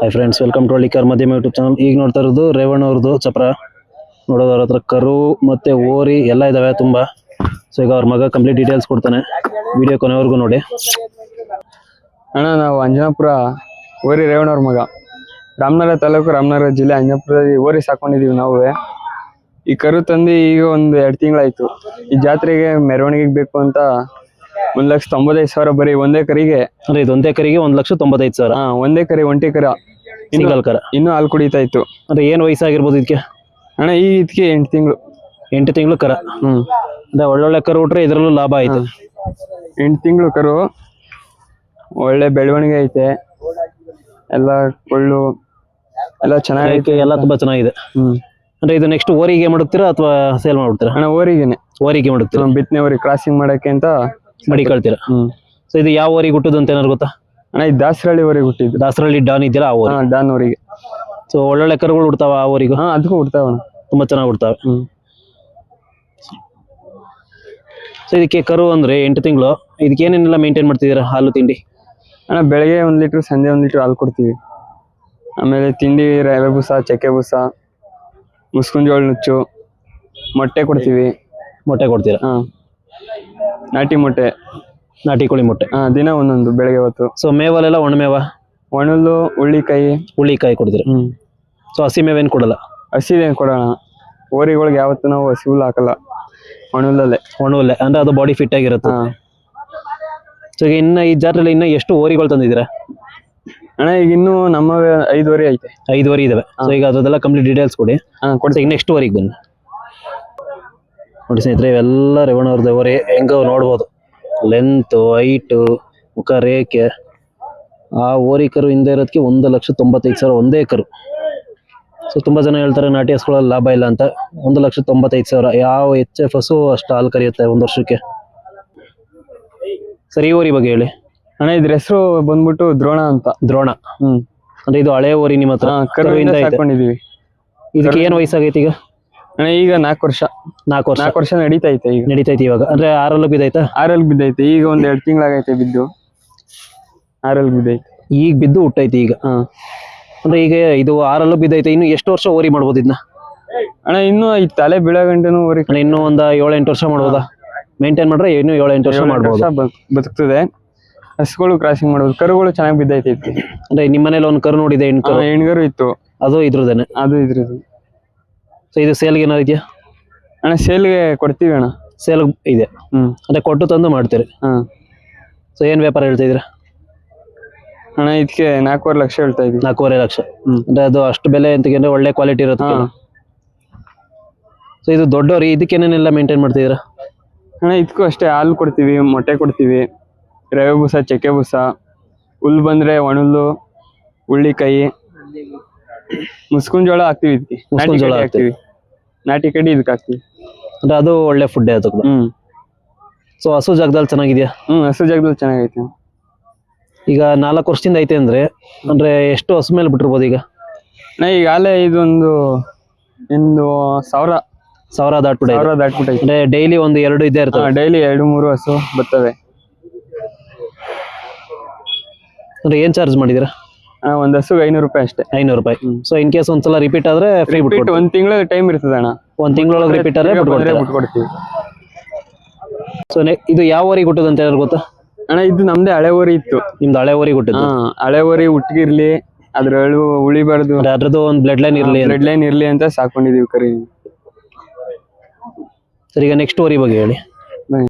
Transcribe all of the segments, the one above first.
Hi friends welcome to Hallikar ಮಧ್ಯಮ YouTube channel ಈಗ ನೋಡ್ತಾ ಇರೋದು ರೇವಣ್ಣ ಅವ್ರದ್ದು ಚಪ್ರ. ನೋಡೋದು ಅವ್ರ ಹತ್ರ ಕರು ಮತ್ತೆ ಓರಿ ಎಲ್ಲ ಇದಾವೆ ತುಂಬಾ. ಸೊ ಈಗ ಅವ್ರ ಮಗ ಕಂಪ್ಲೀಟ್ ಡೀಟೇಲ್ಸ್ ಕೊಡ್ತಾನೆ. ವಿಡಿಯೋ ಕೊನೆವರೆಗೂ ನೋಡಿ. ಅಣ್ಣ, ನಾವು ಅಂಜನಾಪುರ ಓರಿ ರೇವಣ್ಣವ್ರ ಮಗ. ರಾಮನಗರ ತಾಲೂಕು, ರಾಮನಗರ ಜಿಲ್ಲೆ ಅಂಜನಾಪುರದಲ್ಲಿ ಓರಿ ಸಾಕೊಂಡಿದೀವಿ ನಾವು. ಈ ಕರು ತಂದು ಈಗ ಒಂದು ಎರಡು ತಿಂಗಳಾಯ್ತು. ಈ ಜಾತ್ರೆಗೆ ಮೆರವಣಿಗೆಗೆ ಬೇಕು ಅಂತ ಒಂದ್ ಲಕ್ಷ ತೊಂಬತ್ತೈದು ಸಾವಿರ ಬರೀ ಒಂದೇ ಕರಿಗೆ. ಅಂದ್ರೆ ಇದು ಒಂದೇ ಕರಿಗೆ ಒಂದ್ ಲಕ್ಷ ತೊಂಬತ್ತೈದು ಸಾವಿರ. ಹಾ ಒಂದೇ ಕರಿ ಒಂಟಿ ಕರ. ಇನ್ನು ಸಿಂಗಲ್ ಕರ? ಇನ್ನೂ ಹಾಲು ಕುಡಿತಾ ಇತ್ತು ಅಂದ್ರೆ ಏನ್ ವಯಸ್ಸಾಗಿರ್ಬೋದು ಇದಕ್ಕೆ ಅಣ್ಣ ಈ ಇದಕ್ಕೆ ಎಂಟು ತಿಂಗಳು. ಎಂಟು ತಿಂಗಳು ಕರ? ಹ್ಮ್. ಅಂದ್ರೆ ಒಳ್ಳೊಳ್ಳೆ ಕರು ಉಟ್ರೆ ಇದ್ರಲ್ಲೂ ಲಾಭ ಆಯ್ತು. ಎಂಟು ತಿಂಗಳು ಕರು. ಒಳ್ಳೆ ಬೆಳವಣಿಗೆ ಐತೆ. ಎಲ್ಲ ಕೊಳ್ಳು ಎಲ್ಲ ಚೆನ್ನಾಗೈತೆ. ಎಲ್ಲ ತುಂಬಾ ಚೆನ್ನಾಗಿದೆ. ಹ್ಮ್. ಅಂದ್ರೆ ಇದು ನೆಕ್ಸ್ಟ್ ಓರಿಗೆ ಮಾಡುತ್ತೀರಾ ಅಥವಾ ಸೇಲ್ ಮಾಡ್ಬಿಡ್ತೀರಾ? ಅಣ್ಣ ಓರಿಗೆನೆ. ಓರಿಗೆ ಮಾಡುತ್ತೀರಾ ಬಿತ್ತನೆ ಓರಿ ಕ್ರಾಸಿಂಗ್ ಮಾಡಕ್ಕೆ ಅಂತ ಮಡಿ ಕಳ್ತೀರಾ ಹ್ಮ್. ಸೊ ಇದು ಯಾವ ಊರಿಗೆ ಹುಟ್ಟುದು ಅಂತ ಏನಾರು ಗೊತ್ತಾ? ಅಣ್ಣ ಇದು ದಾಸರಳ್ಳಿ ಊರಿಗೆ ಹುಟ್ಟಿದ್ದು. ದಾಸರಳ್ಳಿ ಡಾನ್ ಇದೆಯಲ್ಲ ಆ ಊರು? ಹಾ ಡಾನ್ ಊರಿಗೆ. ಸೊ ಒಳ್ಳೊಳ್ಳೆ ಕರುಗಳು ಹುಡ್ತಾವ ಆ ಊರಿಗೂ? ಹಾ ಅದಕ್ಕೂ ಹುಡ್ತಾವ ತುಂಬಾ ಚೆನ್ನಾಗಿ ಹುಡ್ತಾವೆ. ಹ್ಮ್. ಸೊ ಇದಕ್ಕೆ ಕರು ಅಂದ್ರೆ ಎಂಟು ತಿಂಗಳು. ಇದಕ್ಕೆ ಏನೇನೆಲ್ಲ ಮೇಂಟೈನ್ ಮಾಡ್ತಿದ್ದೀರಾ ಹಾಲು ತಿಂಡಿ? ಅಣ್ಣ ಬೆಳಗ್ಗೆ ಒಂದ್ ಲೀಟ್ರ್ ಸಂಜೆ ಒಂದ್ ಲೀಟ್ರ್ ಹಾಲು ಕೊಡ್ತೀವಿ. ಆಮೇಲೆ ತಿಂಡಿ ರವೆ ಬೂಸ ಚಕ್ಕೆ ಬೂಸ ಮುಸ್ಕುಂಜೋಳ ನುಚ್ಚು ಮೊಟ್ಟೆ ಕೊಡ್ತೀವಿ. ಮೊಟ್ಟೆ ಕೊಡ್ತೀರಾ? ಹಾ. ನಾಟಿ ಮೊಟ್ಟೆ. ನಾಟಿ ಕೋಳಿ ಮೊಟ್ಟೆ. ಹಾ ದಿನ ಒಂದೊಂದು ಬೆಳಗ್ಗೆ ಹೊತ್ತು. ಸೊ ಮೇವಲ್ಲೆಲ್ಲ ಒಣಮೇವ? ಒಣಲು ಹುಳ್ಳಿಕಾಯಿ. ಹುಳ್ಳಿಕಾಯಿ ಕೊಡಿದ್ರೆ ಹ್ಮ್. ಸೊ ಹಸಿ ಮೇವೇನು ಕೊಡಲ್ಲ? ಹಸಿದೇನು ಕೊಡೋಣ ಓರಿಗಳಿಗೆ ಯಾವತ್ತು ನಾವು ಹಸಿ ಹುಲ್ಲು ಹಾಕಲ್ಲ. ಒಣಲ್ಲೇ ಒಣಹುಲ್ಲೆ. ಅಂದ್ರೆ ಅದು ಬಾಡಿ ಫಿಟ್ ಆಗಿರುತ್ತೆ. ಹಾ. ಸೊ ಈಗ ಇನ್ನ ಈ ಜಾತ್ರೆಯಲ್ಲಿ ಇನ್ನ ಎಷ್ಟು ಓರಿಗಳು ತಂದಿದ್ದೀರಾ? ಅಣ್ಣ ಈಗ ಇನ್ನೂ ನಮ್ಮ ಐದುವರೆ ಐತೆ. ಐದುವರೆ ಇದಾವೆ. ಸೊ ಈಗ ಅದೆಲ್ಲ ಕಂಪ್ಲೀಟ್ ಡೀಟೇಲ್ಸ್ ಕೊಡಿ. ಹಾ ಈಗ ನೆಕ್ಸ್ಟ್ ವರೆಗೆ ಬನ್ನಿ. ನೋಡಿ ಸ್ನೇಹಿತರೆ ಇವೆಲ್ಲ ರೇವಣ್ಣವ್ರದ್ದು ಅವರು ಹೆಂಗ ನೋಡ್ಬೋದು. ಲೆಂತ್ ಹೈಟು ಮುಖ ರೇಖೆ ಆ ಓರಿಕರು ಹಿಂದೆ ಇರೋದಕ್ಕೆ ಒಂದು ಲಕ್ಷ ತೊಂಬತ್ತೈದು ಸಾವಿರ ಒಂದೇ ಕರು. ಸೊ ತುಂಬಾ ಜನ ಹೇಳ್ತಾರೆ ನಾಟಿ ಹಸುಗಳಲ್ಲಿ ಲಾಭ ಇಲ್ಲ ಅಂತ. ಒಂದು ಲಕ್ಷ ತೊಂಬತ್ತೈದು ಸಾವಿರ. ಯಾವ ಎಚ್ ಎಫ್ ಹಸು ಅಷ್ಟು ಹಾಲು ಕರಿಯುತ್ತೆ ಒಂದು ವರ್ಷಕ್ಕೆ? ಸರಿ ಓರಿ ಬಗ್ಗೆ ಹೇಳಿ. ಅಣ್ಣ ಇದ್ರ ಹೆಸರು ಬಂದ್ಬಿಟ್ಟು ದ್ರೋಣ ಅಂತ. ದ್ರೋಣ. ಹ್ಮ್. ಅಂದ್ರೆ ಇದು ಹಳೆ ಓರಿ ನಿಮ್ಮ ಹತ್ರ. ಕರುವಿಂದ ಇದಕ್ಕೆ ಏನು ವಯಸ್ಸಾಗೈತಿ ಈಗ? ಅಣ್ಣ ಈಗ ನಾಲ್ಕು ವರ್ಷ. ನಾಲ್ಕು ವರ್ಷ. ನಾಲ್ಕು ವರ್ಷ ನಡೀತಾ ಈಗ. ನಡೀತೈತಿ ಇವಾಗ. ಅಂದ್ರೆ ಆರಲ್ಲಿ ಬಿದ್ದೈತಾ ಆರಲ್ಲಿ ಬಿದ್ದೈತೆ ಈಗ ಒಂದ್ ಎರಡು ತಿಂಗಳಾಗೈತೆ ಬಿದ್ದು. ಆರಲ್ಲಿ ಬಿದ್ದೈತೆ ಈಗ ಬಿದ್ದು ಹುಟ್ಟೈತಿ ಈಗ. ಹಾ. ಅಂದ್ರೆ ಈಗ ಇದು ಆರಲ್ಲೂ ಬಿದ್ದೈತೆ ಇನ್ನು ಎಷ್ಟು ವರ್ಷ ಓರಿ ಮಾಡ್ಬೋದು ಇದನ್ನ ಅಣ್ಣ ಇನ್ನು ಈ ತಲೆ ಬೀಳಗಂಟೆನೂ ಓರಿ ಅಣ್ಣ ಅಂದ್ರೆ ಇನ್ನೂ ಒಂದ ಏಳು ಎಂಟು ವರ್ಷ ಮಾಡ್ಬೋದಾ? ಮೇಂಟೈನ್ ಮಾಡ್ರೆ ಇನ್ನು ಏಳು ಎಂಟು ವರ್ಷ ಮಾಡ್ಬೋದು ಬದುಕ್ತದೆ. ಹಸುಗಳು ಕ್ರಾಸಿಂಗ್ ಮಾಡ್ಬೋದು. ಕರುಗಳು ಚೆನ್ನಾಗಿ ಬಿದ್ದೈತೆ ಇದಕ್ಕೆ ಅಂದ್ರೆ ನಿಮ್ಮ ಮನೇಲಿ ಒಂದು ಕರು ನೋಡಿದೆ ಹೆಣ್ಣು ಕರು ಹೆಣ್ಗರು ಇತ್ತು. ಅದು ಇದ್ರದೇನೆ. ಅದು ಇದ್ರದ್ದು. ಸೊ ಇದು ಸೇಲ್ಗೆ ಏನಾರು ಇದೆಯಾ? ಅಣ್ಣ ಸೇಲ್ಗೆ ಕೊಡ್ತೀವಿ ಅಣ್ಣ. ಸೇಲ್ ಇದೆ. ಹ್ಮ್. ಅಂದ್ರೆ ಕೊಟ್ಟು ತಂದು ಮಾಡ್ತೀರಿ. ಹಾಂ. ಸೊ ಏನು ವ್ಯಾಪಾರ ಹೇಳ್ತಾ ಇದ್ದೀರಾ? ಅಣ್ಣ ಇದಕ್ಕೆ ನಾಲ್ಕೂವರೆ ಲಕ್ಷ ಹೇಳ್ತಾ ಇದ್ದೀವಿ ನಾಲ್ಕೂವರೆ ಲಕ್ಷ. ಹ್ಞೂ ಅಂದ್ರೆ ಅದು ಅಷ್ಟು ಬೆಲೆ ಅಂತಂದ್ರೆ ಒಳ್ಳೆ ಕ್ವಾಲಿಟಿ ಇರುತ್ತೆ ಹಾಂ. ಸೊ ಇದು ದೊಡ್ಡವ್ರಿ ಇದಕ್ಕೇನೇನೆಲ್ಲ ಮೇಂಟೈನ್ ಮಾಡ್ತಿದ್ದೀರಾ ಅಣ್ಣ ಇದಕ್ಕೂ ಅಷ್ಟೇ ಹಾಲು ಕೊಡ್ತೀವಿ ಮೊಟ್ಟೆ ಕೊಡ್ತೀವಿ ರವೆ ಬೂಸ ಚಕ್ಕೆ ಬೂಸ ಹುಲ್ ಬಂದ್ರೆ ಒಣಲ್ಲು ಹುಳ್ಳಿಕಾಯಿ ಮುಸ್ಕುನ್ ಜೋಳ ಹಾಕ್ತಿವಿ ಇದಕ್ಕೆ ಮುಸ್ಕುಂಜೋಳ ಜೋಳ ಹಾಕ್ತಿವಿ. ನಾಟಿ ಕಡಿ ಇದಕ್ಕೆ ಹಾಕ್ತೀವಿ. ಅಂದ್ರೆ ಅದು ಒಳ್ಳೆ ಫುಡ್ ಅದು ಕೂಡ. ಹ್ಮ್. ಸೊ ಹಸು ಜಾಗದಲ್ಲಿ ಚೆನ್ನಾಗಿದ್ಯಾ? ಹ್ಮ್ ಹಸು ಜಾಗದಲ್ಲಿ ಚೆನ್ನಾಗೈತೆ. ಈಗ ನಾಲ್ಕು ವರ್ಷದಿಂದ ಐತೆ ಅಂದ್ರೆ ಅಂದ್ರೆ ಎಷ್ಟು ಹಸು ಮೇಲೆ ಬಿಟ್ಟಿರ್ಬೋದು ಈಗ? ನಾ ಈಗ ಆಲೆ ಇದೊಂದು ಒಂದು ಸಾವಿರ. ಸಾವಿರ ದಾಟ್ಬಿಟ್ಟು ಸಾವಿರ ದಾಟ್ಬಿಟ್ಟೈತೆ. ಅಂದ್ರೆ ಡೈಲಿ ಒಂದು ಎರಡು ಇದ್ದೇ ಇರ್ತವೆ ಡೈಲಿ ಎರಡು ಮೂರು ಹಸು ಬರ್ತವೆ. ಅಂದ್ರೆ ಏನ್ ಚಾರ್ಜ್ ಮಾಡಿದಿರಾ? ಒಂದ್ ಹಸುಗೆ ಐನೂರು ರೂಪಾಯಿ ಅಷ್ಟೇ. ಐನೂರು ರೂಪಾಯಿ. ಸೊ ಇನ್ ಕೇಸ್ ಒಂದ್ಸಲ ರಿಪೀಟ್ ಆದ್ರೆ ಫ್ರೀ ಬಿಟ್ಟು ಒಂದ್ ತಿಂಗಳ ಟೈಮ್ ಇರ್ತದೆ ಅಣ್ಣ. ಒಂದ್ ತಿಂಗಳೊಳಗೆ ರಿಪೀಟ್ ಆದ್ರೆ ಬಿಟ್ಕೊಡ್ತೀವಿ. ಸೊ ಇದು ಯಾವ ಊರಿಗೆ ಹುಟ್ಟದಂತ ಅಂತ ಯಾರು ಗೊತ್ತಾ? ಅಣ್ಣ ಇದು ನಮ್ದೇ ಹಳೆ ಊರಿ ಇತ್ತು. ನಿಮ್ದು ಹಳೆ ಊರಿಗೆ ಹುಟ್ಟಿದ್ದು ಹಳೆ ಊರಿ ಹುಟ್ಟಿಗಿರ್ಲಿ ಅದ್ರ ಅಳು ಉಳಿಬಾರ್ದು ಅದ್ರದ್ದು ಒಂದು ಬ್ಲಡ್ ಲೈನ್ ಇರ್ಲಿ. ಬ್ಲಡ್ ಲೈನ್ ಇರ್ಲಿ ಅಂತ ಸಾಕೊಂಡಿದೀವಿ ಕರಿ. ಸರ್ ಈಗ ನೆಕ್ಸ್ಟ್ ಊರಿ ಬಗ್ಗೆ ಹೇಳಿ.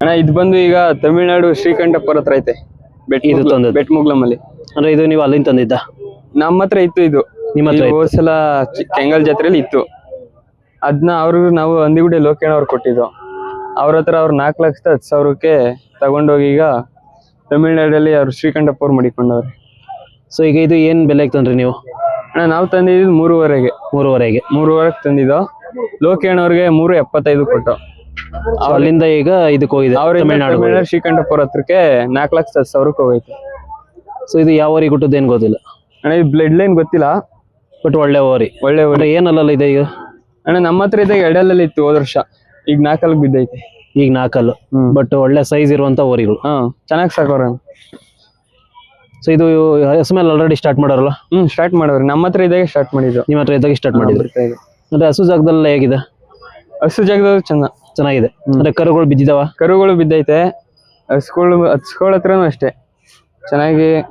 ಅಣ್ಣ ಇದು ಬಂದು ಈಗ ತಮಿಳ್ನಾಡು ಶ್ರೀಕಂಠಪುರ ಹತ್ರ ಐತೆ. ಬೆಟ್ ಇದು ತಂದದ್ದು. ಬೆಟ್ಮುಗ್ಲಮಲ್ಲಿ. ಅಂದ್ರೆ ಇದು ನೀವು ಅಲ್ಲಿಂದ ತಂದಿದ್ದ? ನಮ್ಮ ಹತ್ರ ಇತ್ತು ಇದು. ನಿಮ್ಮ ಹತ್ರ ಹೋದ್ ಸಲ ಚಿ- ಕೆಂಗಲ್ ಜಾತ್ರೆಯಲ್ಲಿ ಇತ್ತು. ಅದನ್ನ ಅವ್ರು ನಾವು ಅಂದಿಗುಡಿ ಲೋಕೇಣ ಅವ್ರು ಕೊಟ್ಟಿದ್ದು. ಅವ್ರ ಹತ್ರ ಅವ್ರು ನಾಲ್ಕು ಲಕ್ಷದ ಹತ್ತು ಸಾವಿರಕ್ಕೆ ತಗೊಂಡೋಗಿ ಈಗ ತಮಿಳ್ನಾಡಲ್ಲಿ ಅವ್ರು ಶ್ರೀಕಂಠಪುರ ಮಡಿಕೊಂಡವ್ರೆ. ಸೊ ಈಗ ಇದು ಏನ್ ಬೆಲೆ ತಂದ್ರಿ ನೀವು? ಅಣ್ಣ ನಾವು ತಂದಿದ್ದು ಮೂರುವರೆಗೆ. ಮೂರುವರೆಗೆ. ಮೂರುವರೆಗೆ ತಂದಿದ್ದು. ಲೋಕೇಣ ಅವ್ರಿಗೆ ಮೂರು ಎಪ್ಪತ್ತೈದು ಕೊಟ್ಟು. So ಅಲ್ಲಿಂದ ಈಗ ಇದಕ್ಕೆ ಹೋಗಿದೆ ಅವ್ರ ತಮಿಳ್ನಾಡು ತಮಿಳ್ನಾಡು ಶ್ರೀಕಂಠಪುರ ಹತ್ರಕ್ಕೆ ನಾಲ್ಕು ಲಕ್ಷದ ಹತ್ತು ಸಾವಿರಕ್ಕೆ ಹೋಗೈತೆ. ಸೊ ಇದು ಯಾವ ಊರಿಗೆ ಹುಟ್ಟುದು ಏನ್ ಗೊತ್ತಿಲ್ಲ. ಅಣ್ಣ ಈ ಬ್ಲಡ್ ಲೈನ್ ಗೊತ್ತಿಲ್ಲ ಬಟ್ ಒಳ್ಳೆ ಓರಿ. ಒಳ್ಳೆ ಓರಿ. ಏನಲ್ಲ ಇದೆ ಈಗ? ಅಣ್ಣ ನಮ್ಮ ಹತ್ರ ಇದೆ ಎರಡಲ್ಲಲ್ಲಿ ಇತ್ತು ಹೋದ ವರ್ಷ. ಈಗ ನಾಲ್ಕಲ್ಲಿ ಬಿದ್ದೈತೆ. ಈಗ ನಾಲ್ಕಲ್ಲು. ಬಟ್ ಒಳ್ಳೆ ಸೈಜ್ ಇರುವಂತ ಓರಿಗಳು. ಹಾ ಚೆನ್ನಾಗಿ ಸಾಕೋರ ಸೊ ಇದು ಎಸ್ ಮೇಲೆ ಆಲ್ರೆಡಿ ಸ್ಟಾರ್ಟ್ ಮಾಡೋರಲ್ಲ? ಹ್ಮ್ ಸ್ಟಾರ್ಟ್ ಮಾಡೋರು ನಮ್ಮ ಹತ್ರ ಇದಾಗೆ ಸ್ಟಾರ್ಟ್ ಮಾಡಿದ್ರು. ನಿಮ್ಮ ಹತ್ರ ಇದ್ದಾಗ ಸ್ಟಾರ್ಟ್ ಮಾಡಿದ್ರು. ಅಂದ್ರೆ ಹಸು ಜಾಗದಲ್ಲಿ ಹೇಗಿದೆ? ಹಸು ಜಾಗದಲ್ಲಿ ಚೆನ್ನ. ಚೆನ್ನಾಗಿದೆ. ಅಂದ್ರೆ ಕರುಗಳು ಬಿದ್ದಿದಾವ? ಕರುಗಳು ಬಿದ್ದೈತೆ. ಹಸುಗಳು ಹಸುಗಳ ಹತ್ರನೂ ಅಷ್ಟೇ. ಚೆನ್ನಾಗಿ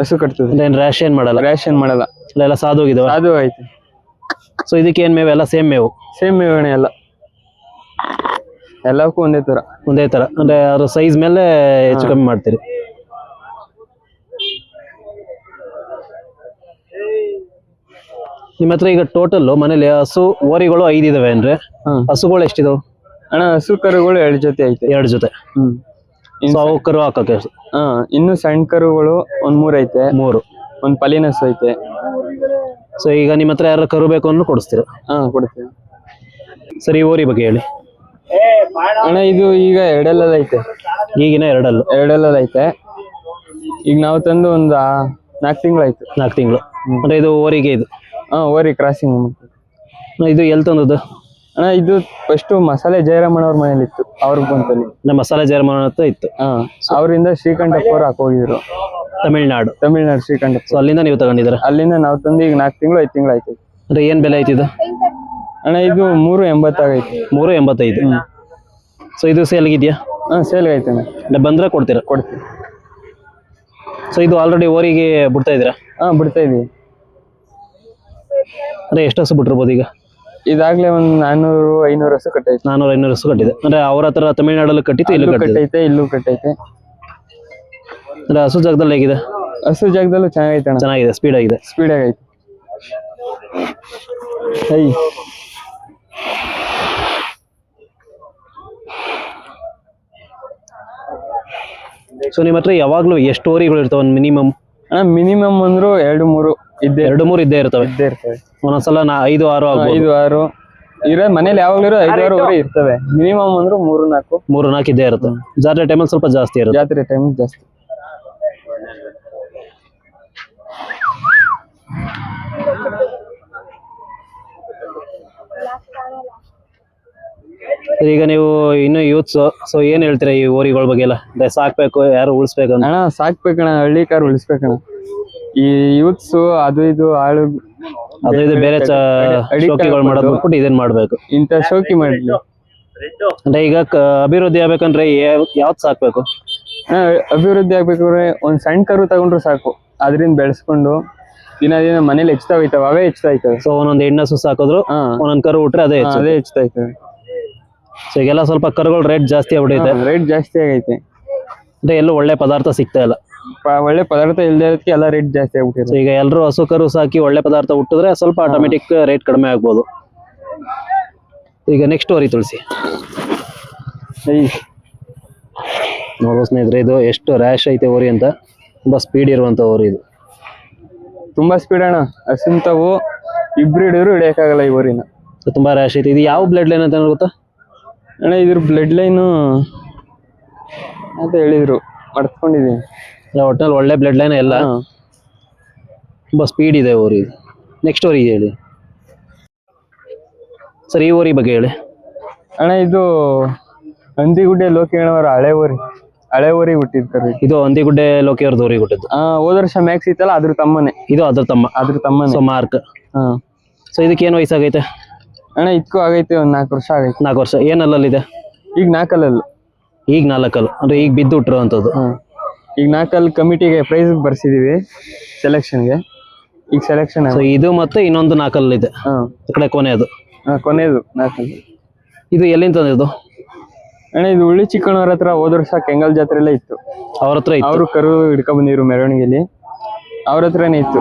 ಹಸು ಕಟ್ತದೆ. ರ್ಯಾಶ್ ಏನ್ ರ್ಯಾಶ್ ಏನ್ ಮಾಡಲ್ಲ. ರೇಷನ್ ಮಾಡಲ್ಲ ಅಲ್ಲೆಲ್ಲ ಸಾದು ಹೋಗಿದಾವ? ಅದು ಆಯ್ತು ಸೊ ಇದಕ್ಕೆ ಏನ್ ಮೇವು? ಎಲ್ಲ ಸೇಮ್ ಮೇವು? ಸೇಮ್ ಮೇವಣೆ ಎಲ್ಲ. ಎಲ್ಲಕ್ಕೂ ಒಂದೇ ತರ ಒಂದೇ ತರ ಅಂದ್ರೆ ಅದ್ರ ಸೈಜ್ ಮೇಲೆ ಹೆಚ್ಚು ಕಮ್ಮಿ ಮಾಡ್ತೀರಿ. ನಿಮ್ಮ ಹತ್ರ ಈಗ ಟೋಟಲ್ ಮನೇಲಿ ಹಸು ಓರಿಗಳು ಐದಿದಾವೆ ಅಂದ್ರೆ ಹಸುಗಳು ಎಷ್ಟಿದಾವೆ? ಅಣ್ಣ ಹಸು ಕರುಗಳು ಎರಡು ಜೊತೆ ಐತೆ. ಎರಡು ಜೊತೆ. ಹ್ಮ್. ಸೊ ಅವು ಕರು ಹಾಕಕ್ಕೆ ಹಾ ಇನ್ನು ಸಣ್ಣ ಕರುಗಳು ಒಂದ್ ಮೂರ್ ಐತೆ. ಮೂರು. ಒಂದ್ ಪಲಿನಸ್ ಐತೆ. ಸೊ ಈಗ ನಿಮ್ಮ ಹತ್ರ ಯಾರು ಕರು ಬೇಕು ಅಂದ್ರೆ ಕೊಡಿಸ್ತೀರ? ಹಾ ಕೊಡ್ತೀವಿ. ಸರಿ ಈ ಓರಿ ಬಗ್ಗೆ ಹೇಳಿ. ಅಣ್ಣ ಇದು ಈಗ ಎರಡೆಲ್ಲ ಐತೆ. ಈಗಿನ ಎರಡಲ್ಲು. ಎರಡೆಲ್ಲ ಐತೆ. ಈಗ ನಾವು ತಂದು ಒಂದು ನಾಲ್ಕು ತಿಂಗಳಾಯ್ತು. ನಾಲ್ಕು ತಿಂಗಳು. ಅಂದ್ರೆ ಇದು ಓರಿಗೆ ಇದು? ಹಾ ಓರಿ ಕ್ರಾಸಿಂಗ್ ಇದು ಎಲ್ಲಿ ತಂದದ್ದು? ಅಣ್ಣ ಇದು ಫಸ್ಟ್ ಮಸಾಲೆ ಜಯರಾಮಣ್ಣವ್ರ ಮನೇಲಿ ಇತ್ತು ಅವ್ರಿಗೆ ಬಂತಲ್ಲಿ. ನಮ್ಮ ಮಸಾಲೆ ಜಯರಾಮಣ್ಣ ಅಂತ ಇತ್ತು. ಹಾ ಅವರಿಂದ ಶ್ರೀಕಂಠಪ್ಪವ್ರು ಹಾಕೋಗಿದ್ರು ತಮಿಳ್ನಾಡು. ತಮಿಳ್ನಾಡು ಶ್ರೀಕಂಠಪ್ಪ ಸೊ ಅಲ್ಲಿಂದ ನೀವು ತಗೊಂಡಿದ್ರೆ ಅಲ್ಲಿಂದ ನಾವು ತಂದು ಈಗ ನಾಲ್ಕು ತಿಂಗಳು ಐದು ತಿಂಗಳು ಆಯ್ತು. ಅಂದ್ರೆ ಏನ್ ಬೆಲೆ ಐತಿ ಇದು? ಅಣ್ಣ ಇದು ಮೂರು ಎಂಬತ್ತಾಗೈತಿ ಮೂರು ಎಂಬತ್ತೈದು. ಸೊ ಇದು ಸೇಲ್ಗಿದ್ಯಾ? ಹಾ ಸೇಲ್ಗೆ ಐತೆ ಅಣ್ಣ. ಅಂದ್ರೆ ಬಂದ್ರೆ ಕೊಡ್ತೀರಾ? ಕೊಡ್ತೀವಿ. ಸೊ ಇದು ಆಲ್ರೆಡಿ ಓರಿಗೆ ಬಿಡ್ತಾ ಇದ್ದೀರಾ? ಹಾ ಬಿಡ್ತಾ ಇದೀವಿ. ಅಂದ್ರೆ ಎಷ್ಟು ಹಸು ಬಿಟ್ಟಿರ್ಬೋದು ಈಗ? ಇದಾಗ್ಲೇ ಒಂದ್ ನಾನೂರು ಐನೂರು ಹಸು ಕಟ್ಟೈತೆ. ನಾನೂರು ಐನೂರು ಹಸು ಕಟ್ಟಿದೆ. ಅಂದ್ರೆ ಅವ್ರ ಹತ್ರ ತಮಿಳ್ನಾಡಲ್ಲಿ ಕಟ್ಟಿತ್ತು ಇಲ್ಲೂ ಕಟ್ಟಿದೆ ಕಟ್ಟೈತೆ ಇಲ್ಲೂ ಕಟ್ಟೈತೆ. ಅಂದ್ರೆ ಹಸು ಜಾಗದಲ್ಲಿ ಹೇಗಿದೆ? ಹಸು ಜಾಗದಲ್ಲೂ ಚೆನ್ನಾಗೈತೆ ಅಣ್ಣ. ಚೆನ್ನಾಗಿದೆ ಸ್ಪೀಡ್ ಆಗಿದೆ. ಸ್ಪೀಡ್ ಆಗೈತೆ ಐ ಸೊ ನಿಮ್ಮ ಹತ್ರ ಯಾವಾಗ್ಲೂ ಎಷ್ಟು ಓರಿಗಳು ಇರ್ತಾವೆ ಒಂದು ಮಿನಿಮಮ್ ಅಣ್ಣ ಮಿನಿಮಮ್ ಅಂದ್ರು ಎರಡು ಮೂರು. ಇದ್ದೇ ಎರಡು ಮೂರು ಇದ್ದೇ ಇರ್ತವೆ. ಇದ್ದೇ ಇರ್ತವೆ. ಒಂದೊಂದ್ಸಲ ನಾ ಐದು ಆರು ಆಗ್ಬೋದು. ಐದು ಆರು. ಇರೋ ಮನೇಲಿ ಯಾವಾಗ್ಲೂ ಐದು ಆರು ವರೆ ಇರ್ತವೆ. ಮಿನಿಮಮ್ ಅಂದ್ರೆ ಮೂರು ನಾಲ್ಕು. ಮೂರು ನಾಲ್ಕು ಇದ್ದೇ ಇರುತ್ತೆ. ಜಾತ್ರೆ ಟೈಮಲ್ಲಿ ಸ್ವಲ್ಪ ಜಾಸ್ತಿ ಇರುತ್ತೆ. ಜಾತ್ರೆ ಟೈಮ್ ಜಾಸ್ತಿ. ಈಗ ನೀವು ಇನ್ನು ಯೂತ್ಸ್ ಸೊ ಏನ್ ಹೇಳ್ತೀರಾ ಈ ಊರಿಗಳ ಬಗ್ಗೆ ಎಲ್ಲ? ಸಾಕ್ಬೇಕು ಯಾರು ಉಳಿಸ್ಬೇಕು ಅಂತ? ಅಣ್ಣ ಸಾಕ್ಬೇಕಣ್ಣ ಹಳ್ಳಿ ಕಾರ್ ಉಳಿಸ್ಬೇಕಣ್ಣ ಈ ಯೂತ್ಸ್ ಅದು ಇದು ಆಳು ಅದು ಇದು ಬೇರೆ ಶೋಕಿಗಳು ಮಾಡೋದು ಬಿಟ್ಬಿಟ್ಟು ಇದನ್ನ ಮಾಡ್ಬೇಕು. ಇಂತ ಶೋಕಿ ಮಾಡ್ಲಿ. ಅಂದ್ರೆ ಈಗ ಕ- ಅಭಿವೃದ್ಧಿ ಆಗ್ಬೇಕಂದ್ರೆ ಯಾವ್ದು ಯಾವ್ದ್ ಸಾಕ್ಬೇಕು? ಹಾ, ಅಭಿವೃದ್ಧಿ ಅಂದ್ರೆ ಒಂದ್ ಸಣ್ಣ ಕರು ತಗೊಂಡ್ರು ಸಾಕು. ಅದರಿಂದ ಬೆಳೆಸ್ಕೊಂಡು ದಿನ ದಿನ ಮನೇಲಿ ಹೆಚ್ಚುತ್ತಾ ಹೋಯ್ತಾವ ಅವೇ ಹೆಚ್ಚುತ್ತಾ ಹೋಯ್ತವೆ. ಸೊ ಒಂದೊಂದ್ ಹಸು ಸಾಕಿದ್ರು ಹಾ. ಒಂದೊಂದ್ ಕರು ಬಿಟ್ರೆ ಅದೇ ಹೆಚ್ಚು. ಅದೇ ಹೋಯ್ತವೆ. ಸೊ ಈಗೆಲ್ಲ ಸ್ವಲ್ಪ ಕರುಗಳು ರೇಟ್ ಜಾಸ್ತಿ ಆಗ್ಬಿಟ್ಟೈತೆ ರೇಟ್ ಜಾಸ್ತಿ ಆಗೈತೆ. ಅಂದ್ರೆ ಎಲ್ಲೂ ಒಳ್ಳೆ ಪದಾರ್ಥ ಸಿಗ್ತಾ ಇಲ್ಲ. ಒಳ್ಳೆ ಪದಾರ್ಥ ಇಲ್ದೇ ಇರೋದಕ್ಕೆ ಎಲ್ಲ ರೇಟ್ ಜಾಸ್ತಿ ಸೊ ಆಗ್ಬಿಟ್ಟಿದೆ ಈಗ ಎಲ್ಲರೂ ಹಸು ಕರು ಸಾಕಿ ಒಳ್ಳೆ ಪದಾರ್ಥ ಹುಟ್ಟಿದ್ರೆ ಸ್ವಲ್ಪ ಆಟೋಮೆಟಿಕ್ ರೇಟ್ ಕಡಿಮೆ ಆಗ್ಬೋದು. ಈಗ ನೆಕ್ಸ್ಟ್ ವರಿ ತುಳಸಿ. ನೋಡೋ ಸ್ನೇಹಿತರೆ ಇದು ಎಷ್ಟು ರ್ಯಾಶ್ ಐತೆ ಓರಿ ಅಂತ. ತುಂಬಾ ಸ್ಪೀಡ್ ಇರುವಂತ ಓರಿ ಇದು. ತುಂಬಾ ಸ್ಪೀಡ್ ಅಣ್ಣ. ಅಸಿಂತವು ಇಬ್ರು ಹಿಡಿದ್ರು ಹಿಡಿಯಕ್ಕಾಗಲ್ಲ ಈ ಓರಿನ ತುಂಬಾ ರ್ಯಾಶ್ ಐತೆ. ಇದು ಯಾವ ಬ್ಲಡ್ ಲೈನ್ ಅಂತ ಏನಾದ್ರು ಗೊತ್ತಾ? ಅಣ್ಣ ಇದ್ರ ಬ್ಲಡ್ ಲೈನು ಅಂತ ಹೇಳಿದ್ರು. ಮರ್ತ್ಕೊಂಡಿದೀನಿ ಇಲ್ಲ, ಒಟ್ನಲ್ಲಿ ಒಳ್ಳೆ ಬ್ಲಡ್ ಲೈನ್ ಎಲ್ಲ. ತುಂಬಾ ಸ್ಪೀಡ್ ಇದೆ ಊರಿಗೆ. ನೆಕ್ಸ್ಟ್ ಊರಿಗೆ ಹೇಳಿ. ಸರ್ ಈ ಊರಿ ಬಗ್ಗೆ ಹೇಳಿ. ಅಣ್ಣ ಇದು ಹಂದಿಗುಡ್ಡೆ ಲೋಕಿಯಣ್ಣವರ ಹಳೆ ಊರಿ ಹಳೆ ಊರಿಗೆ ಹುಟ್ಟಿರ್ತಾರೆ ಇದು ಹಂದಿಗುಡ್ಡೆ ಲೋಕಿಯವ್ರದ್ದು ಊರಿಗೆ ಹುಟ್ಟಿದ್ದು. ಹೋದ ವರ್ಷ ಮ್ಯಾಕ್ಸ್ ಇತ್ತಲ್ಲ ಅದ್ರ ತಮ್ಮನೆ. ಇದು ಅದ್ರ ತಮ್ಮ. ಅದ್ರ ತಮ್ಮ ಸೊ ಮಾರ್ಕ್ ಹಾ. ಸೊ ಇದಕ್ಕೆ ಏನು ವಯಸ್ಸಾಗೈತೆ? ಅಣ್ಣ ಇದಕ್ಕೂ ಆಗೈತೆ ಒಂದು ನಾಲ್ಕು ವರ್ಷ ಆಗೈತೆ. ನಾಲ್ಕು ವರ್ಷ. ಏನಲ್ಲಲ್ಲಿದೆ ಈಗ ನಾಲ್ಕಲ್ಲಲ್ಲ. ಈಗ ನಾಲ್ಕಲ್ಲ. ಅಂದ್ರೆ ಈಗ ಬಿದ್ದು ಹುಟ್ಟಿರುವಂಥದ್ದು ಹಾ. ಈಗ ನಾಲ್ಕಲ್ಲಿ ಕಮಿಟಿಗೆ ಪ್ರೈಸ್ ಬರ್ಸಿದೀವಿ ಸೆಲೆಕ್ಷನ್ಗೆ ಈಗ ಸೆಲೆಕ್ಷನ್ ಸೊ ಇದು ಮತ್ತೆ ಇನ್ನೊಂದು ನಾಲ್ಕಲ್ಲಿದೆ. ಇದೆ ಆ ಕಡೆ ಕೊನೆಯದು. ಕೊನೆಯದು ನಾಲ್ಕಲ್ಲಿ. ಇದು ಎಲ್ಲಿಂದ ತಂದಿದ್ದು? ಅಣ್ಣ ಇದು ಉಳ್ಳಿ ಚಿಕ್ಕಣ್ಣವ್ರ ಹತ್ರ ಹೋದ ವರ್ಷ ಕೆಂಗಲ್ ಜಾತ್ರೆಲ್ಲೇ ಇತ್ತು. ಅವ್ರ ಹತ್ರ ಇತ್ತು? ಅವರು ಕರು ಹಿಡ್ಕೊಂಡ್ ಬಂದಿರು ಮೆರವಣಿಗೆಯಲ್ಲಿ ಅವ್ರ ಹತ್ರನೇ ಇತ್ತು.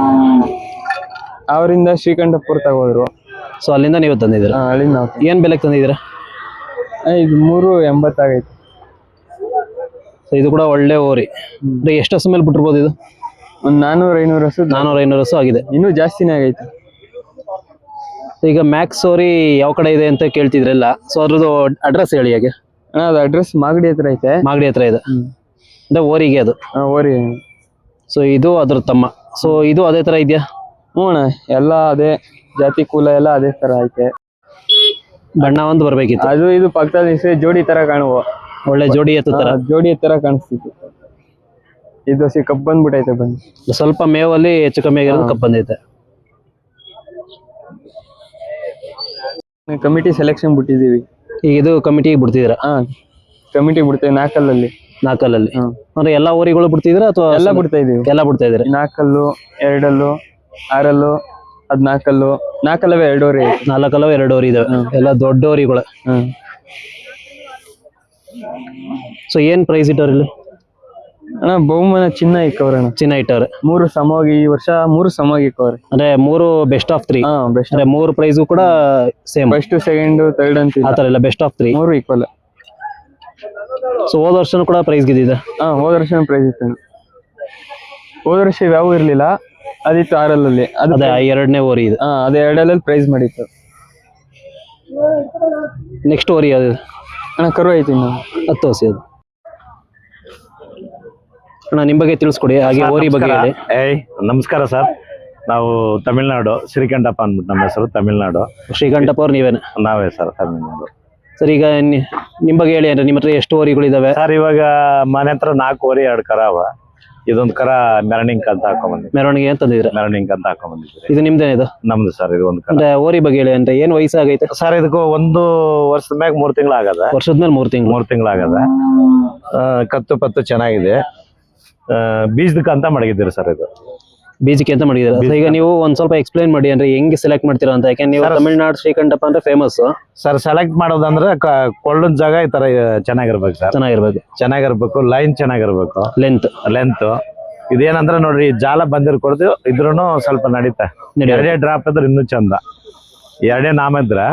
ಅವರಿಂದ ಶ್ರೀಕಂಠಪುರ ತಗೋದ್ರು ಸೊ ಅಲ್ಲಿಂದ ನೀವು ತಂದಿದ್ದೀರಾ? ಅಲ್ಲಿಂದ ಏನು ಬೆಲೆಗೆ ತಂದಿದ್ದೀರಾ? ಇದು ಮೂರು ಎಂಬತ್ತಾಗೈತೆ ಸೊ ಇದು ಕೂಡ ಒಳ್ಳೆ ಓರಿ. ಅಂದ್ರೆ ಎಷ್ಟು ಹಸು ಮೇಲೆ ಬಿಟ್ಟಿರ್ಬೋದು ಇದು? ಒಂದು ನಾನೂರ ಐನೂರು ಹಸು ನಾನೂರ ಐನೂರು ಹಸು ಆಗಿದೆ. ಇನ್ನೂ ಜಾಸ್ತಿನೇ ಆಗೈತೆ. ಈಗ ಮ್ಯಾಕ್ಸ್ ಓರಿ ಯಾವ ಕಡೆ ಇದೆ ಅಂತ ಕೇಳ್ತಿದ್ರಲ್ಲ ಸೊ ಅದ್ರದ್ದು ಅಡ್ರೆಸ್ ಹೇಳಿ ಹಾಗೆ. ಅಣ್ಣ ಅದು ಅಡ್ರೆಸ್ ಮಾಗಡಿ ಹತ್ರ ಐತೆ. ಮಾಗಡಿ ಹತ್ರ ಇದೆ. ಅಂದ್ರೆ ಓರಿಗೆ ಅದು. ಹಾ, ಓರಿ. ಸೊ ಇದು ಅದ್ರ ತಮ್ಮ. ಸೊ ಇದು ಅದೇ ತರ ಇದೆಯಾ? ಹ್ಞೂ ಅಣ್ಣ ಎಲ್ಲ ಅದೇ. ಜಾತಿ ಕೂಲ ಎಲ್ಲ ಅದೇ ತರ ಐತೆ. ಬಣ್ಣ ಒಂದು ಬರ್ಬೇಕಿತ್ತು. ಅದು ಇದು ಪಕ್ಕದಲ್ಲಿ ಜೋಡಿ ತರ ಕಾಣುವ. ಒಳ್ಳೆ ಜೋಡಿ ಎತ್ತ ತರ ಆ, ಜೋಡಿ ತರ ಕಾಣಿಸ್ತಿತ್ತು. ಇದು ಹಸಿ ಕಪ್ ಬಂದ್ಬಿಟ್ಟೈತೆ ಬನ್ನಿ. ಸ್ವಲ್ಪ ಮೇವಲ್ಲಿ ಹೆಚ್ಚು ಕಮ್ಮಿ ಆಗಿರೋದು. ಕಪ್ ಬಂದೈತೆ. ಕಮಿಟಿ ಸೆಲೆಕ್ಷನ್ ಬಿಟ್ಟಿದೀವಿ ಈಗ ಇದು ಕಮಿಟಿಗೆ ಬಿಡ್ತಿದ್ದೀರಾ? ಹಾ ಕಮಿಟಿ ಬಿಡ್ತೇವೆ ನಾಲ್ಕಲ್ಲಲ್ಲಿ ನಾಲ್ಕಲ್ಲಲ್ಲಿ ಹ್ಮ್. ಅಂದ್ರೆ ಎಲ್ಲಾ ಊರಿಗಳು ಬಿಡ್ತಿದ್ರ ಅಥವಾ ಎಲ್ಲ ಬಿಡ್ತಾ ಇದೀವಿ ಎಲ್ಲ ಬಿಡ್ತಾ ಇದ್ರಿ ನಾಲ್ಕಲ್ಲು ಎರಡಲ್ಲು ಆರಲ್ಲು ಹದ್ನಾಲ್ಕಲ್ಲು ನಾಲ್ಕಲ್ಲವೇ ಎರಡೋರಿ ನಾಲ್ಕಲ್ಲವೇ ಎರಡೋರಿ ಇದಾವೆ. ಎಲ್ಲ ದೊಡ್ಡ ಊರಿಗಳು. ಹ್ಮ್ ಸೊ ಏನ್ ಪ್ರೈಸ್ ಇಟ್ಟವ್ರ ಇಲ್ಲಿ? ಅಣ್ಣ ಬಹುಮಾನ ಚಿನ್ನ ಇಕ್ಕವ್ರ ಚಿನ್ನ ಇಟ್ಟವ್ರೆ. ಮೂರು ಸಮವಾಗಿ ಈ ವರ್ಷ ಮೂರು ಸಮವಾಗಿ ಇಕ್ಕವ್ರೆ. ಅಂದ್ರೆ ಮೂರು ಬೆಸ್ಟ್ ಆಫ್ ತ್ರೀ ಹಾ ಬೆಸ್ಟ್ ಅಂದ್ರೆ ಮೂರು ಪ್ರೈಸು ಕೂಡ ಸೇಮ್ ಫಸ್ಟ್ ಸೆಕೆಂಡ್ ತರ್ಡ್ ಅಂತ ಆತರ ತರ ಇಲ್ಲ ಬೆಸ್ಟ್ ಆಫ್ ತ್ರೀ ಮೂರು ಈಕ್ವಲ್ ಸೊ ಹೋದ ವರ್ಷನೂ ಕೂಡ ಪ್ರೈಸ್ ಗೆದ್ದಿದೆ ಹಾ ಹೋದ ವರ್ಷ ಪ್ರೈಸ್ ಇತ್ತು. ಅಣ್ಣ. ಹೋದ ವರ್ಷ ಯಾವ ಇರ್ಲಿಲ್ಲ ಅದಿತ್ತು ಆರಲ್ಲಲ್ಲಿ. ಅದು ಅದೇ ಎರಡನೇ ಓರಿ ಇದೆ. ಹಾ ಅದು ಎರಡಲ್ಲಲ್ಲಿ ಪ್ರೈಸ್ ಮಾಡಿತ್ತು. ನೆಕ್ಸ್ಟ್ ಓರಿ ಯಾವ್ದು? ಅಣ್ಣ ಕರು ಐತಿ ಇನ್ನು. ಹತ್ತು ಹಸಿ ಅದು. ಅಣ್ಣ ನಿಮ್ ಬಗ್ಗೆ ತಿಳಿಸ್ಕೊಡಿ ಹಾಗೆ ಓರಿ ಬಗ್ಗೆ. ಹೇಳಿ. ಏಯ್ ನಮಸ್ಕಾರ ಸರ್. ನಾವು ತಮಿಳ್ನಾಡು ಶ್ರೀಕಂಠಪ್ಪ ಅಂದ್ಬಿಟ್ಟು ನಮ್ಮ ಹೆಸರು ತಮಿಳ್ನಾಡು. ಶ್ರೀಕಂಠಪ್ಪ ಅವ್ರು ನೀವೇನೆ? ನಾವೇ ಸರ್ ತಮಿಳ್ನಾಡು. ಸರ್ ಈಗ ನಿ- ನಿಮ್ ಬಗ್ಗೆ ಹೇಳಿ ಅಂದ್ರೆ ನಿಮ್ಮ ಹತ್ರ ಎಷ್ಟು ಓರಿಗಳಿದಾವೆ? ಸರ್ ಇವಾಗ ಮನೆ ಹತ್ರ ನಾಲ್ಕು ಓರಿ ಎರಡು ಕರ ಅವ. ಇದೊಂದು ಕರ ಮೆರಣಿಂಗ್ ಅಂತ ಹಾಕೊಂಬಂದಿದ್ವಿ ಮೆರವಣಿಗೆ ಅಂತಂದಿದ್ರೆ ಮೆರವಣಿಗೆ ಅಂತ ಹಾಕೊಂಬಂದಿದ್ರಿ ಇದು ನಿಮ್ದೇನೆ ಇದು? ನಮ್ದು ಸರ್ ಇದು ಒಂದು ಕರ. ಅಂದ್ರೆ ಓರಿ ಬಗ್ಗೆ ಹೇಳಿ ಅಂದ್ರೆ ಏನ್ ವಯಸ್ಸಾಗೈತೆ? ಸರ್ ಇದಕ್ಕೂ ಒಂದು ವರ್ಷದ ಮ್ಯಾಗ ಮೂರ್ ತಿಂಗಳು ಆಗದ ವರ್ಷದ ಮೇಲೆ ಮೂರ್ ತಿಂಗಳು. ಮೂರ್ ತಿಂಗಳು ಆಗದ ಕತ್ತು ಪತ್ತು ಚೆನ್ನಾಗಿದೆ. ಆ, ಕಂತ ಅಂತ ಮಡಗಿದ್ದೀರಿ ಸರ್ ಇದು. ಬೀಜಕ್ಕೆ ಅಂತ ಮಾಡಿದ್ರೆ ಸೊ ಈಗ ನೀವು ಒಂದ್ ಸ್ವಲ್ಪ ಎಕ್ಸ್ಪ್ಲೈನ್ ಮಾಡಿ ಅಂದ್ರೆ ಹೆಂಗ್ ಸೆಲೆಕ್ಟ್ ಮಾಡ್ತೀರಾ ಅಂತ. ಯಾಕಂದ್ರೆ ನೀವು ತಮಿಳುನಾಡು ಶ್ರೀಕಂಠಪ್ಪ ಅಂದ್ರೆ ಫೇಮಸ್ ಸರ್ ಸೆಲೆಕ್ಟ್ ಮಾಡೋದಂದ್ರೆ ಕ- ಕೊಳ್ಳದ ಜಾಗ ಈ ತರ ಚೆನ್ನಾಗಿರ್ಬೇಕು ಸರ್ ಚೆನ್ನಾಗಿರ್ಬೇಕು. ಚೆನ್ನಾಗಿರ್ಬೇಕು ಲೈನ್ ಚೆನ್ನಾಗಿರ್ಬೇಕು. ಲೆಂತ್ ಲೆಂತ್ ಇದೇನಂದ್ರೆ ನೋಡ್ರಿ ಜಾಲ ಬಂದಿರ್ ಕೊಡ್ದು ಇದ್ರೂನು ಸ್ವಲ್ಪ ನಡೀತಾ. ಎರಡೇ ಡ್ರಾಪ್ ಇದ್ರೆ ಇನ್ನೂ ಚಂದ. ಎರಡೇ ನಾಮ ಇದ್ರೆ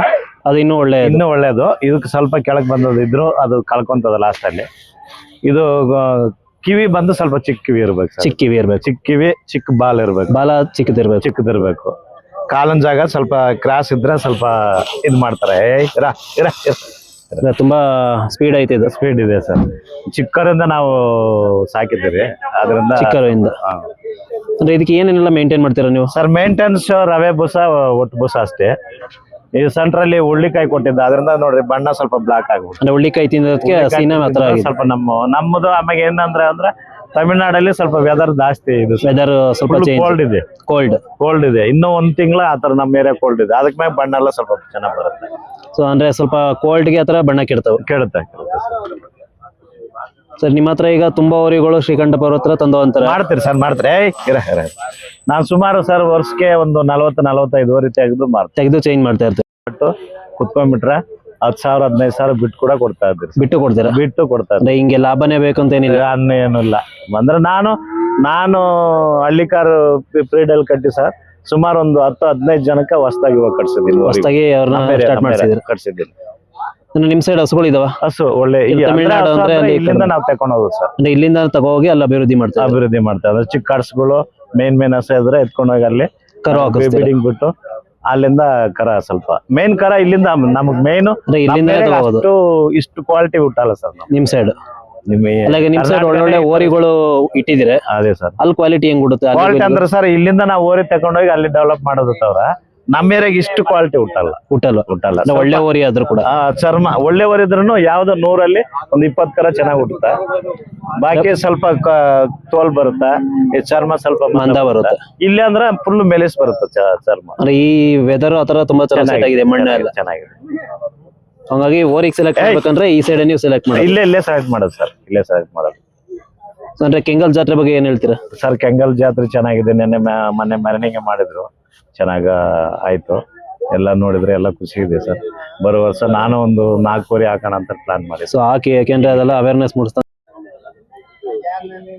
ಅದು ಇನ್ನೂ ಒಳ್ಳೆ. ಇನ್ನೂ ಒಳ್ಳೇದು ಇದಕ್ಕೆ ಸ್ವಲ್ಪ ಕೆಳಗೆ ಬಂದದ್ದು ಇದ್ರು ಅದು ಕಳ್ಕೊಂತದ ಲಾಸ್ಟ್ ಅಲ್ಲಿ. ಇದು ಕಿವಿ ಬಂದು ಸ್ವಲ್ಪ ಚಿಕ್ಕ ಕಿವಿ ಇರ್ಬೇಕು sir. ಚಿಕ್ಕ ಕಿವಿ ಇರ್ಬೇಕು. ಚಿಕ್ಕ ಕಿವಿ ಚಿಕ್ಕ ಬಾಲ್ ಇರ್ಬೇಕು. ಬಾಲ ಚಿಕ್ಕದಿರ್ಬೇಕು. ಚಿಕ್ಕದಿರ್ಬೇಕು. ಕಾಲನ್ ಜಾಗ ಸ್ವಲ್ಪ ಕ್ರಾಸ್ ಇದ್ರೆ ಸ್ವಲ್ಪ ಇದ್ ಮಾಡ್ತಾರೆ. ಏಯ್ ಇರ ಇರ ಅಂದ್ರೆ ತುಂಬಾ ಸ್ಪೀಡ್ ಐತೆ ಇದು. ಸ್ಪೀಡ್ ಇದೆ ಸರ್. ಚಿಕ್ಕರಿಂದ ನಾವು ಸಾಕಿದ್ದೀರಿ. ಅದರಿಂದ ಚಿಕ್ಕರಿಂದ. ಅಂದ್ರೆ ಇದಕ್ಕೆ ಏನೇನೆಲ್ಲ ಮೇಂಟೈನ್ ಮಾಡ್ತೀರಾ ನೀವು? ಸರ್ ಮೇಂಟೆನೆನ್ಸ್ ರವೆ ಬುಸ ಒಟ್ಟು ಬುಸ ಅಷ್ಟೇ. ಈ ಸೆಂಟ್ರಲ್ಲಿ ಹುಳ್ಳಿಕಾಯಿ ಕೊಟ್ಟಿದ್ದ. ಅದರಿಂದ ನೋಡ್ರಿ ಬಣ್ಣ ಸ್ವಲ್ಪ ಬ್ಲಾಕ್ ಆಗ್ಬಿಟ್ಟು ಅಂದ್ರೆ ಉಳ್ಳಿಕಾಯಿ ತಿನ್ನೋದಕ್ಕೆ ಸೀನಾ ಸ್ವಲ್ಪ ನಮ್ಮ ನಮ್ಮದು ಆಮೇಲೆ ಏನಂದ್ರೆ ಅಂದ್ರೆ ತಮಿಳ್ನಾಡಲ್ಲಿ ಸ್ವಲ್ಪ ವೆದರ್ ಜಾಸ್ತಿ ಇದು ವೆದರ್ ಸ್ವಲ್ಪ ಚೇಂಜ್ ಕೋಲ್ಡ್ ಇದೆ. ಕೋಲ್ಡ್ ಕೋಲ್ಡ್ ಇದೆ. ಇನ್ನೂ ಒಂದ್ ತಿಂಗಳ ಆತರ ನಮ್ಮ ಏರಿಯಾ ಕೋಲ್ಡ್ ಇದೆ. ಅದಕ್ಕೆ ಮೇಲೆ ಬಣ್ಣ ಎಲ್ಲ ಸ್ವಲ್ಪ ಚೆನ್ನಾಗಿ ಬರುತ್ತೆ. ಸೊ ಅಂದ್ರೆ ಸ್ವಲ್ಪ ಕೋಲ್ಡ್ಗೆ ಆತರ ಬಣ್ಣ ಕೆಡ್ತಾವೆ. ಕೆಡುತ್ತೆ ಸರ್. ನಿಮ್ಮ ಹತ್ರ ಈಗ ತುಂಬಾ ಊರಿಗಳು ಶ್ರೀಕಂಠಪ್ಪ ಪರ್ವತ್ರ ತಂದು ಅಂತಾರೆ ಮಾಡ್ತೀರಿ ಸರ್ ಮಾಡ್ತೀರಿ. ನಾನು ಸುಮಾರು ಸರ್ ವರ್ಷಕ್ಕೆ ಒಂದು ನಲವತ್ತು ನಲವತ್ತೈದು ವರೆ ತೆಗೆದು ಮಾರ್ ತೆಗೆದು ಚೇಂಜ್ ಮಾಡ್ತಾ ಇರ್ತೀವಿ ಕುತ್ಕೊಂಡ್ಬಿಟ್ರೆ ಹತ್ತು ಸಾವಿರ ಹದಿನೈದು ಸಾವಿರ ಬಿಟ್ಟು ಕೂಡ ಕೊಡ್ತಾ ಇದ್ದೀರಿ ಬಿಟ್ಟು ಕೊಡ್ತೀರಾ? ಬಿಟ್ಟು ಕೊಡ್ತಾರೆ ಇದ್ದೀರಿ. ಅಂದ್ರೆ ಹಿಂಗೆ ಲಾಭನೇ ಬೇಕು ಅಂತ ಏನಿಲ್ಲ? ಅನ್ನ ಏನೂ ಇಲ್ಲ. ಅಂದ್ರೆ ನಾನು ನಾನು ಹಳ್ಳಿಕಾರ್ ಪ್ರೀಡಲ್ ಕಟ್ಟಿ ಸರ್ ಸುಮಾರು ಒಂದು ಹತ್ತು ಹದಿನೈದು ಜನಕ್ಕೆ ಹೊಸದಾಗಿ ಇವಾಗ ಕಟ್ಸಿದ್ದೀನಿ ಹೊಸದಾಗಿ ಅವ್ರನ್ನ ಸ್ಟಾರ್ಟ್ ಮಾಡ್ಸಿದ್ರು ಕಟ್ಸಿದ್ದೀನಿ. ಅಂದ್ರೆ ನಿಮ್ ಸೈಡ್ ಹಸುಗಳು ಇದಾವ? ಹಸು ಒಳ್ಳೆ ಈ ಅಂದ್ರೆ ತಮಿಳ್ನಾಡು ಹಸು ಅಂದ್ರೆ ಅಂದ್ರೆ ಅಲ್ಲಿ ಇಲ್ಲಿಂದ. ನಾವು ಸರ್. ಅಂದ್ರೆ ಇಲ್ಲಿಂದ ತಗೋಗಿ ಅಲ್ಲಿ ಅಭಿವೃದ್ಧಿ ಮಾಡ್ತಾರೆ ಅಭಿವೃದ್ಧಿ ಮಾಡ್ತಾ ಅಂದ್ರೆ ಚಿಕ್ಕ ಹಸುಗಳು ಮೇನ್ ಮೇನ್ ಹಸು ಇದ್ರೆ ಎತ್ಕೊಂಡೋಗಿ ಅಲ್ಲಿ ಕರು ಹಾಕಿಸ್ತೀರಾ? ಬಿಡಿಂಗ್ ಬಿಟ್ಟು ಅಲ್ಲಿಂದ ಕರ ಸ್ವಲ್ಪ. ಮೇನ್ ಕರ ಇಲ್ಲಿಂದ ನಮಗ್ ಮೇನ್ ಅಂದ್ರೆ ಇಲ್ಲಿಂದ ತಗೋಬೋದು. ಅಷ್ಟು ಇಷ್ಟು ಕ್ವಾಲಿಟಿ ಹುಟ್ಟಲ್ಲ ಸರ್ ನಿಮ್ ಸೈಡ್ ನಿಮ್ಮ ಅಲ್ಲಾಗ ನಿಮ್ ಸೈಡ್ ಒಳ್ಳೊಳ್ಳೆ ಓರಿಗಳು ಇಟ್ಟಿದ್ರೆ. ಅದೇ ಸರ್. ಅಲ್ಲಿ ಕ್ವಾಲಿಟಿ ಹೆಂಗ್ ಬಿಡುತ್ತೆ ಅಲ್ಲಿ ಕ್ವಾಲಿಟಿ ಅಂದ್ರೆ ಸರ್ ಇಲ್ಲಿಂದ ನಾವು ಓರಿ ತಗೊಂಡೋಗಿ ಅಲ್ಲಿ ಡೆವಲಪ್ ಮಾಡೋದು ತವ್ರ. ನಮ್ಮ ಏರಿಯಾಗ ಇಷ್ಟು ಕ್ವಾಲಿಟಿ ಉಟ್ಟಲ್ಲ ಹುಟ್ಟಲ್ಲ. ಅಂದ್ರೆ ಒಳ್ಳೆ ಓರಿ ಆದ್ರೂ ಕೂಡ. ಆ, ಚರ್ಮ ಒಳ್ಳೆ ಓರಿದ್ರು ಯಾವ್ದೋ ನೂರಲ್ಲಿ ಒಂದ್ ಇಪ್ಪತ್ ಕರ ಚೆನ್ನಾಗಿ ಹುಟ್ಟುತ್ತೆ. ಬಾಕಿ ಸ್ವಲ್ಪ ಕ- ತೋಲ್ ಬರುತ್ತ. ಈ ಚರ್ಮ ಸ್ವಲ್ಪ ಮಂದ ಬರುತ್ತೆ. ಇಲ್ಲ ಅಂದ್ರೆ ಫುಲ್ ಮೆಲೆಸ್ ಬರುತ್ತೆ ಚ- ಚರ್ಮ. ಅಂದ್ರೆ ಈ ವೆದರ್ ಆತರ ತುಂಬಾ ಚೆನ್ನಾಗಿ ಆಗಿದೆ ಮಣ್ಣು ಎಲ್ಲ ಚೆನ್ನಾಗಿದೆ. ಹಂಗಾಗಿ ಓರಿಗೆ ಸೆಲೆಕ್ಟ್ ಮಾಡ್ಬೇಕಂದ್ರೆ ಈ ಸೈಡ್ ನೀವು ಸೆಲೆಕ್ಟ್ ಮಾಡಿ ಇಲ್ಲೇ ಇಲ್ಲೇ ಸೆಲೆಕ್ಟ್ ಮಾಡೋದು ಸರ್ ಇಲ್ಲೇ ಸೆಲೆಕ್ಟ್ ಮಾಡೋದು. ಅಂದ್ರೆ ಕೆಂಗಲ್ ಜಾತ್ರೆ ಬಗ್ಗೆ ಏನ್ ಹೇಳ್ತೀರಾ? ಸರ್ ಕೆಂಗಲ್ ಜಾತ್ರೆ ಚೆನ್ನಾಗಿದೆ. ನೆನ್ನೆ ಮ- ಮೊನ್ನೆ ಮೆರವಣಿಗೆ ಮಾಡಿದ್ರು. ಚೆನ್ನಾಗ ಆಯ್ತು. ಎಲ್ಲ ನೋಡಿದ್ರೆ ಎಲ್ಲ ಖುಷಿ ಇದೆ ಸರ್. ಬರೋ ವರ್ಷ ನಾನು ಒಂದು ನಾಲ್ಕು ಕೋರಿ ಹಾಕೋಣ ಅಂತ ಪ್ಲಾನ್ ಮಾಡಿ ಸೊ ಹಾಕಿ ಯಾಕೆಂದ್ರೆ ಅದೆಲ್ಲ ಅವೇರ್ನೆಸ್ ಮೂಡಿಸ್ತಾ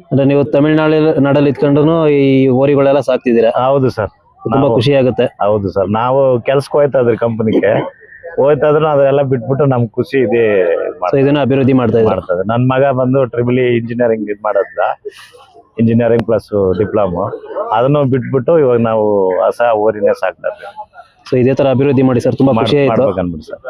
ಅಂದ್ರೆ ನೀವು ತಮಿಳ್ನಾಡಲ್ಲಿ ನಾಡಲ್ಲಿ ಇದ್ಕೊಂಡು ಈ ಓರಿಗಳೆಲ್ಲ ಸಾಕ್ತಿದ್ದೀರಾ? ಹೌದು ಸರ್. ತುಂಬಾ ಖುಷಿ ಆಗುತ್ತೆ. ಹೌದು ಸರ್. ನಾವು ಕೆಲ್ಸಕ್ಕೆ ಹೋಯ್ತಾ ಇದ್ರಿ ಕಂಪನಿಗೆ. ಹೋಯ್ತಾ ಇದ್ರು ಅದೆಲ್ಲ ಬಿಟ್ಬಿಟ್ಟು ನಮ್ ಖುಷಿ ಇದೆ ಇದನ್ನ ಅಭಿವೃದ್ಧಿ ಮಾಡ್ತಾ ಇದ್ದಾರೆ? ಮಾಡ್ತದೆ ನನ್ ಮಗ ಬಂದು ಟ್ರಿಬಲ್ ಇಂಜಿನಿಯರಿಂಗ್ ಇದು ಮಾಡದ್ದ. ಇಂಜಿನಿಯರಿಂಗ್ ಪ್ಲಸ್ ಡಿಪ್ಲೊಮೊ ಅದನ್ನು ಬಿಟ್ಬಿಟ್ಟು ಇವಾಗ ನಾವು ಹೊಸ ಊರಿನೇ ಸಾಕ್ತಾ ಇದ್ದೀವಿ. ಸೊ ಇದೇ ತರ ಅಭಿವೃದ್ಧಿ ಮಾಡಿ ಸರ್ ತುಂಬಾ ಖುಷಿ ಆಯ್ತು. ಮಾಡ್ಬೇಕನ್ಬಿಟ್ಟು ಸರ್.